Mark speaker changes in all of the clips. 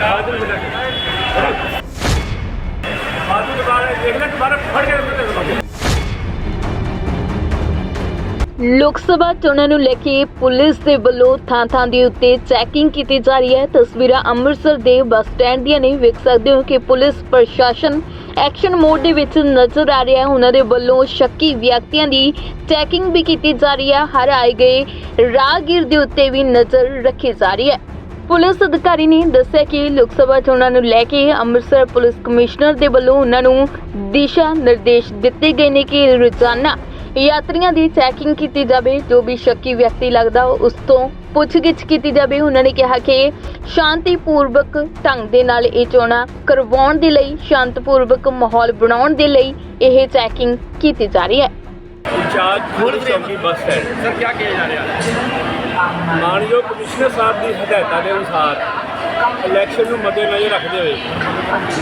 Speaker 1: ਬਾਜੂ ਲਗਾ ਬਾਜੂ ਦੁਕਾਨ ਹੈ ਦੇਖ ਲੈ ਦੁਬਾਰਾ ਫੜ ਕੇ ਅੰਦਰ
Speaker 2: ਲੋਕ ਸਭਾ ਚੋਣਾਂ ਨੂੰ ਲੈ ਕੇ ਪੁਲਿਸ ਦੇ ਵੱਲੋਂ ਥਾਂ-ਥਾਂ ਦੇ ਉੱਤੇ ਚੈਕਿੰਗ ਕੀਤੀ ਜਾ ਰਹੀ ਹੈ। ਤਸਵੀਰਾਂ ਅੰਮ੍ਰਿਤਸਰ ਦੇ ਬੱਸ ਸਟੈਂਡ ਦੀਆਂ ਨਹੀਂ ਵੇਖ ਸਕਦੇ ਹੋ ਕਿ ਪੁਲਿਸ ਪ੍ਰਸ਼ਾਸਨ ਐਕਸ਼ਨ ਮੋਡ ਦੇ ਵਿੱਚ ਨਜ਼ਰ ਆ ਰਿਹਾ ਹੈ। ਉਹਨਾਂ ਦੇ ਵੱਲੋਂ ਸ਼ੱਕੀ ਵਿਅਕਤੀਆਂ ਦੀ ਚੈਕਿੰਗ ਵੀ ਕੀਤੀ ਜਾ ਰਹੀ ਹੈ। ਹਰ ਆਏ ਗਏ ਰਾਹਗੀਰ ਦੇ ਉੱਤੇ ਵੀ ਨਜ਼ਰ ਰੱਖੀ ਜਾ ਰਹੀ ਹੈ। ਪੁਲਿਸ ਅਧਿਕਾਰੀ ਨੇ ਦੱਸਿਆ ਕਿ ਲੋਕ ਸਭਾ ਚੋਣਾਂ ਨੂੰ ਲੈ ਕੇ ਅੰਮ੍ਰਿਤਸਰ ਪੁਲਿਸ ਕਮਿਸ਼ਨਰ ਦੇ ਵੱਲੋਂ ਉਹਨਾਂ ਨੂੰ ਦਿਸ਼ਾ ਨਿਰਦੇਸ਼ ਦਿੱਤੇ ਗਏ ਨੇ ਕਿ ਰੋਜ਼ਾਨਾ ਯਾਤਰੀਆਂ ਦੀ ਚੈਕਿੰਗ ਕੀਤੀ ਜਾਵੇ। ਜੋ ਵੀ ਸ਼ੱਕੀ ਵਿਅਕਤੀ ਲੱਗਦਾ ਉਸ ਤੋਂ ਪੁੱਛਗਿੱਛ ਕੀਤੀ ਜਾਵੇ। ਉਹਨਾਂ ਨੇ ਕਿਹਾ ਕਿ ਸ਼ਾਂਤੀਪੂਰਵਕ ਢੰਗ ਦੇ ਨਾਲ ਇਹ ਚੋਣਾਂ ਕਰਵਾਉਣ ਦੇ ਲਈ ਸ਼ਾਂਤਪੂਰਵਕ ਮਾਹੌਲ ਬਣਾਉਣ ਦੇ ਲਈ ਇਹ ਚੈਕਿੰਗ ਕੀਤੀ ਜਾ ਰਹੀ ਹੈ।
Speaker 1: ਇੰਚਾਰਜ ਪੁਲਿਸ ਚੌਕੀ ਬੱਸ ਸਟੈਂਡ।
Speaker 3: ਸਰ ਕੀ ਕਿਹਾ ਜਾ ਰਿਹਾ? ਹੈ
Speaker 1: ਮਾਨਯੋਗ ਕਮਿਸ਼ਨਰ ਸਾਹਿਬ ਦੀ ਹਦਾਇਤਾਂ ਦੇ ਅਨੁਸਾਰ ਇਲੈਕਸ਼ਨ ਨੂੰ ਮੱਦੇਨਜ਼ਰ ਰੱਖਦੇ ਹੋਏ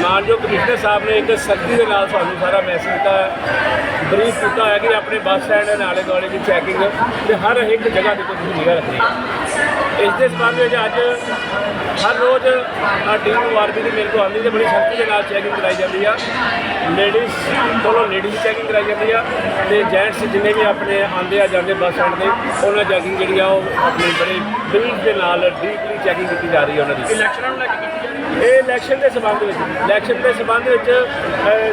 Speaker 1: ਮਾਨਯੋਗ ਕਮਿਸ਼ਨਰ ਸਾਹਿਬ ਨੇ ਇੱਕ ਸਖਤੀ ਦੇ ਨਾਲ ਸਾਨੂੰ ਸਾਰਾ ਮੈਸੇਜ ਦਿੱਤਾ ਬਰੀਫ ਕੀਤਾ ਹੈ ਕਿ ਆਪਣੇ ਬੱਸ ਸਟੈਂਡ ਦੇ ਨਾਲੇ ਦੁਆਲੇ ਦੀ ਚੈਕਿੰਗ ਤੇ ਹਰ ਇੱਕ ਜਗ੍ਹਾ ਦੇ ਕੋਈ ਨਿਗਰਾਹ ਰੱਖਣੀ ਇਸ ਦੇ ਸੰਬੰਧ ਵਿੱਚ ਅੱਜ ਹਰ ਰੋਜ਼ ਆ ਟੀਮ ਆਰਬੀ ਦੀ ਮੇਰੇ ਕੋਲ ਆਉਂਦੀ ਤੇ ਬੜੀ ਸਖਤੀ ਦੇ ਨਾਲ ਚੈਕਿੰਗ ਕਰਾਈ ਜਾਂਦੀ ਆ। ਲੇਡੀਜ਼ ਕੋਲੋਂ ਲੇਡੀਜ਼ ਚੈਕਿੰਗ ਕਰਾਈ ਜਾਂਦੀ ਆ ਤੇ ਜੈਂਟਸ ਜਿੰਨੇ ਵੀ ਆਪਣੇ ਆਉਂਦੇ ਆ, ਜਾਂਦੇ ਬੱਸ ਸਟੈਂਡ ਤੇ, ਉਹਨਾਂ ਚੈਕਿੰਗ ਜਿਹੜੀ ਆ ਉਹ ਆਪਣੀ ਬੜੇ ਬਰੀਫ ਦੇ ਨਾਲ ਡੀਪਲੀ ਚੈਕਿੰਗ ਕੀਤੀ ਜਾ ਰਹੀ ਹੈ ਉਹਨਾਂ ਦੀ।
Speaker 3: ਇਲੈਕਸ਼ਨਾਂ ਨੂੰ ਲੈ ਕੇ
Speaker 1: ਇਹ ਇਲੈਕਸ਼ਨ ਦੇ ਸੰਬੰਧ ਵਿੱਚ ਇਲੈਕਸ਼ਨ ਦੇ ਸੰਬੰਧ ਵਿੱਚ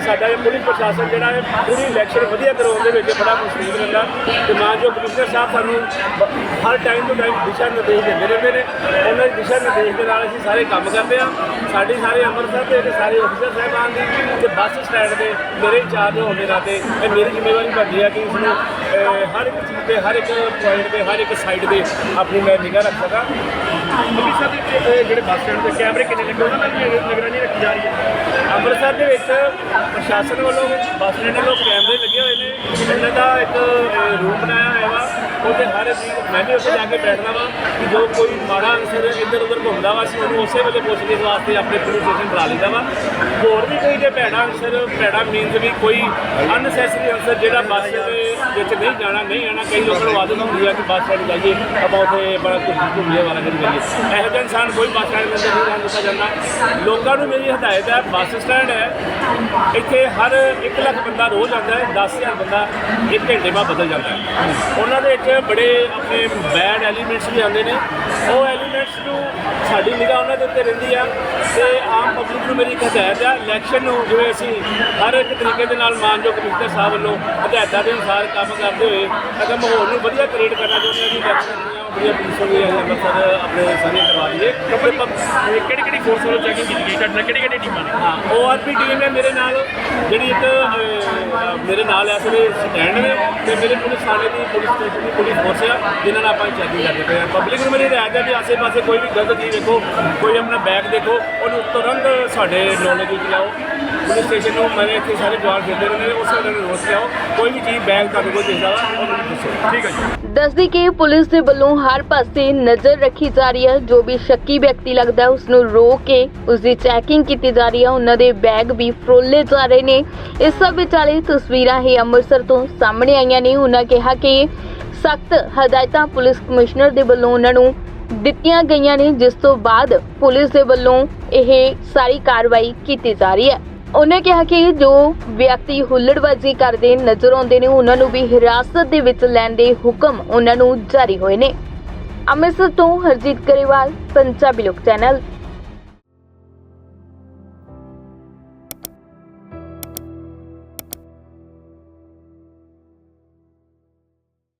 Speaker 1: ਸਾਡਾ ਇਹ ਪੁਲਿਸ ਪ੍ਰਸ਼ਾਸਨ ਜਿਹੜਾ ਹੈ, ਪੂਰੀ ਇਲੈਕਸ਼ਨ ਵਧੀਆ ਕਰਾਉਣ ਦੇ ਵਿੱਚ ਬੜਾ ਮੁਸਤੈਦ ਰਹਿੰਦਾ ਤੇ ਮਾਨਯੋਗ ਕਮਿਸ਼ਨਰ ਸਾਹਿਬ ਸਾਨੂੰ ਹਰ ਟਾਈਮ ਤੋਂ ਟਾਈਮ ਦਿਸ਼ਾ ਨਿਰਦੇਸ਼ ਦਿੰਦੇ ਰਹਿੰਦੇ ਨੇ। ਉਹਨਾਂ ਦੀ ਦਿਸ਼ਾ ਨਿਰਦੇਸ਼ ਦੇ ਨਾਲ ਅਸੀਂ ਸਾਰੇ ਕੰਮ ਕਰਦੇ ਆ ਸਾਡੀ ਸਾਰੇ ਅੰਮ੍ਰਿਤਸਰ ਦੇ ਤੇ ਸਾਰੇ ਅਫਸਰ ਸਾਹਿਬਾਨ ਦੀ ਤੇ ਬੱਸ ਸਟੈਂਡ ਦੇ ਮੇਰੇ ਇੰਚਾਰਜ ਹੋਣ ਦੇ ਨਾਤੇ ਇਹ ਮੇਰੀ ਜ਼ਿੰਮੇਵਾਰੀ ਬਣਦੀ ਹੈ ਕਿ ਇਸ ਨੂੰ ਹਰ ਇੱਕ ਚੀਜ਼ ਤੇ ਹਰ ਇੱਕ ਪੁਆਇੰਟ ਤੇ ਹਰ ਇੱਕ ਸਾਈਡ ਤੇ ਆਪਣੀ ਮੈਂ ਨਿਗਾਹ ਰੱਖ ਸਕਾਂ
Speaker 3: ਅੰਮ੍ਰਿਤਸਰ ਦੇ ਵਿੱਚ, ਜਿਹੜੇ ਬੱਸ ਸਟੈਂਡ ਤੇ ਕੈਮਰੇ ਕਿੰਨੇ ਲੱਗੇ ਉਹਨਾਂ ਨਾਲ ਵੀ ਨਿਗਰਾਨੀ ਰੱਖੀ ਜਾ ਰਹੀ ਹੈ।
Speaker 1: ਅੰਮ੍ਰਿਤਸਰ ਦੇ ਵਿੱਚ ਪ੍ਰਸ਼ਾਸਨ ਵੱਲੋਂ ਬੱਸ ਸਟੈਂਡ ਵੱਲੋਂ ਕੈਮਰੇ ਲੱਗੇ ਹੋਏ ਨੇ। ਇਹਨਾਂ ਦਾ ਇੱਕ ਰੂਮ ਬਣਾਇਆ ਹੋਇਆ ਵਾ। ਉਹਦੇ ਹਰ ਇੱਕ ਮੈਂ ਵੀ ਉੱਥੇ ਜਾ ਕੇ ਬੈਠਦਾ ਵਾਂ ਕਿ ਜੋ ਕੋਈ ਮਾੜਾ ਅਨਸਰ ਇੱਧਰ ਉੱਧਰ ਘੁੰਮਦਾ ਵਾ, ਅਸੀਂ ਉਹਨੂੰ ਉਸੇ ਵੇਲੇ ਪੁੱਛਗਿੱਛ ਵਾਸਤੇ ਆਪਣੇ ਪੁਲਿਸ ਸਟੇਸ਼ਨ ਬੁਲਾ ਲੈਂਦਾ ਵਾ। ਹੋਰ ਵੀ ਕੋਈ ਜੇ ਭੈੜਾ ਅਨਸਰ, ਭੈੜਾ ਮੀਨਸ ਵੀ ਕੋਈ ਅਨਸੈਸਰੀ ਅਨਸਰ ਜਿਹੜਾ ਬੱਸ ਦੇ ਵਿੱਚ ਨਹੀਂ ਜਾਣਾ, ਨਹੀਂ ਆਣਾ, ਕਈ ਲੋਕਾਂ ਨੂੰ ਆਦਤ ਹੁੰਦੀ ਆ ਕਿ ਬੱਸ ਸਟੈਂਡ ਜਾਈਏ, ਆਪਾਂ ਉੱਥੇ ਬੜਾ ਕੁਝ ਘੁੰਮੀਏ ਵਾਲਾ ਕਰੀ ਜਾਈਏ। ਇਹੋ ਜਿਹਾ ਇਨਸਾਨ ਕੋਈ ਬੱਸ ਸਟੈਂਡ ਦੇ ਅੰਦਰ ਨਹੀਂ ਰਹਿਣ ਦਿੱਤਾ ਜਾਂਦਾ। ਲੋਕਾਂ ਨੂੰ ਮੇਰੀ ਹਦਾਇਤ ਹੈ ਬੱਸ ਸਟੈਂਡ ਹੈ, ਇੱਥੇ ਹਰ 1 ਲੱਖ ਬੰਦਾ ਰੋਜ਼ ਆਉਂਦਾ ਹੈ 10000 ਬੰਦਾ ਇੱਕ ਘੰਟੇ ਬਾਅਦ ਬਦਲ ਜਾਂਦਾ ਹੈ। ਉਹਨਾਂ ਦੇ ਵਿੱਚ ਬੜੇ ਆਪਣੇ ਬੈਡ ਐਲੀਮੈਂਟਸ ਵੀ ਆਉਂਦੇ ਨੇ। ਉਹ ਐਲੀਮੈਂਟਸ ਨੂੰ ਸਾਡੀ ਨਿਗਾਹ ਉਹਨਾਂ ਦੇ ਉੱਤੇ ਰਹਿੰਦੀ ਆ ਤੇ ਆਮ ਪਬਲਿਕ ਨੂੰ ਮੇਰੀ ਇੱਕ ਹਦਾਇਤ ਹੈ ਇਲੈਕਸ਼ਨ ਨੂੰ ਜਿਵੇਂ ਅਸੀਂ ਹਰ ਇੱਕ ਤਰੀਕੇ ਦੇ ਨਾਲ ਮਾਨਯੋਗ ਕਮਿਸ਼ਨਰ ਸਾਹਿਬ ਵੱਲੋਂ ਹਦਾਇਤਾਂ ਦੇ ਅਨੁਸਾਰ ਕੰਮ ਕਰਦੇ ਹੋਏ ਅਗਰ ਮਾਹੌਲ ਨੂੰ ਵਧੀਆ ਕ੍ਰੀਏਟ ਕਰਨਾ ਚਾਹੁੰਦੇ ਹਾਂ ਕਿ ਇਲੈਕਸ਼ਨ ਦੀਆਂ ਬੜੀਆਂ ਪੋਜੀਸ਼ਨ ਵੀ ਅੰਮ੍ਰਿਤਸਰ ਆਪਣੇ ਸਾਰੇ ਕਰਵਾ ਲਈਏ। ਪਬ-
Speaker 3: ਕਿਹੜੀ ਕਿਹੜੀ ਫੋਰਸ ਵੱਲੋਂ ਚੈਕਿੰਗ ਕੀਤੀ ਗਈ? ਨਾਲ ਕਿਹੜੀ ਕਿਹੜੀ ਟੀਮਾਂ ਨੇ
Speaker 1: ਹਾਂ ਓਆਰਪੀ ਟੀਮ ਹੈ ਮੇਰੇ ਨਾਲ ਜਿਹੜੀ ਇੱਕ ਮੇਰੇ ਨਾਲ ਇਸ ਦੇ ਸਟੈਂਡ ਨੇ ਤੇ ਮੇਰੇ ਪੁਲਿਸ ਥਾਣੇ ਦੀ, ਪੁਲਿਸ ਸਟੇਸ਼ਨ ਦੀ ਪੁਲਿਸ ਫੋਰਸ ਆ, ਜਿਨ੍ਹਾਂ ਨਾਲ ਆਪਾਂ ਚੈਕਿੰਗ ਕਰਦੇ ਪਏ ਆ। ਪਬਲਿਕ ਨੂੰ ਮੇਰੀ ਹਦਾਇਤ ਹੈ ਕਿ ਆਸੇ-ਪਾਸੇ ਕੋਈ ਵੀ ਗਲਤ ਚੀਜ਼ ਦੇਖੋ, ਕੋਈ ਆਪਣਾ ਬੈਗ ਦੇਖੋ, ਉਹਨੂੰ ਤੁਰੰਤ ਸਾਡੇ ਨੌਲੇਜ ਵਿੱਚ ਲਾਓ ਪੁਲਿਸ ਸਟੇਸ਼ਨ ਨੂੰ ਮੇਰੇ ਇੱਥੇ ਸਾਰੇ ਜਵਾਨ ਫਿਰਦੇ ਰਹਿੰਦੇ ਨੇ, ਉਸ ਵੇਲੇ ਨੂੰ ਰੋਕ ਲਿਆਓ ਕੋਈ ਵੀ ਚੀਜ਼ ਬੈਗ ਤੁਹਾਡੇ ਕੋਲ ਦਿਖਦਾ ਵਾ ਉਹਨੂੰ ਦੱਸੋ।
Speaker 3: ਠੀਕ ਹੈ ਜੀ।
Speaker 2: ਦੱਸਦੀ ਕਿ ਪੁਲਿਸ ਦੇ ਵੱਲੋਂ ਹਰ ਪਾਸੇ ਨਜ਼ਰ ਰੱਖੀ ਜਾ ਰਹੀ ਹੈ। ਜੋ ਵੀ ਸ਼ੱਕੀ ਵਿਅਕਤੀ ਲੱਗਦਾ ਉਸ ਨੂੰ ਰੋਕ ਕੇ ਉਸ ਦੀ ਚੈਕਿੰਗ ਕੀਤੀ ਜਾ ਰਹੀ ਹੈ। ਉਹਨਾਂ ਦੇ ਬੈਗ ਵੀ ਫਰੋਲੇ ਜਾ ਰਹੇ ਨੇ। ਇਸ ਸਭ ਵਿਚਾਲੇ ਤਸਵੀਰਾਂ ਹੀ ਅੰਮ੍ਰਿਤਸਰ ਤੋਂ ਸਾਹਮਣੇ ਆਈਆਂ ਨੇ। ਉਹਨਾਂ ਕਿਹਾ ਕਿ ਸਖਤ ਹਦਾਇਤਾਂ ਪੁਲਿਸ ਕਮਿਸ਼ਨਰ ਦੇ ਵੱਲੋਂ ਉਹਨਾਂ ਨੂੰ ਦਿੱਤੀਆਂ ਗਈਆਂ ਨੇ, ਜਿਸ ਤੋਂ ਬਾਅਦ ਪੁਲਿਸ ਦੇ ਵੱਲੋਂ ਇਹ ਸਾਰੀ ਕਾਰਵਾਈ ਕੀਤੀ ਜਾ ਰਹੀ ਹੈ। ਉਹਨੇ ਕਿਹਾ ਕਿ ਜੋ ਵਿਅਕਤੀ ਹੁੱਲੜਬਾਜ਼ੀ ਕਰਦੇ ਨਜ਼ਰ ਆਉਂਦੇ ਨੇ, ਉਹਨਾਂ ਨੂੰ ਵੀ ਹਿਰਾਸਤ ਦੇ ਵਿੱਚ ਲੈਣ ਦੇ ਹੁਕਮ ਉਹਨਾਂ ਨੂੰ ਜਾਰੀ ਹੋਏ ਨੇ। ਅੰਮ੍ਰਿਤਸਰ ਤੋਂ ਹਰਜੀਤ ਗਰੇਵਾਲ, ਪੰਜਾਬੀ ਲੋਕ ਚੈਨਲ।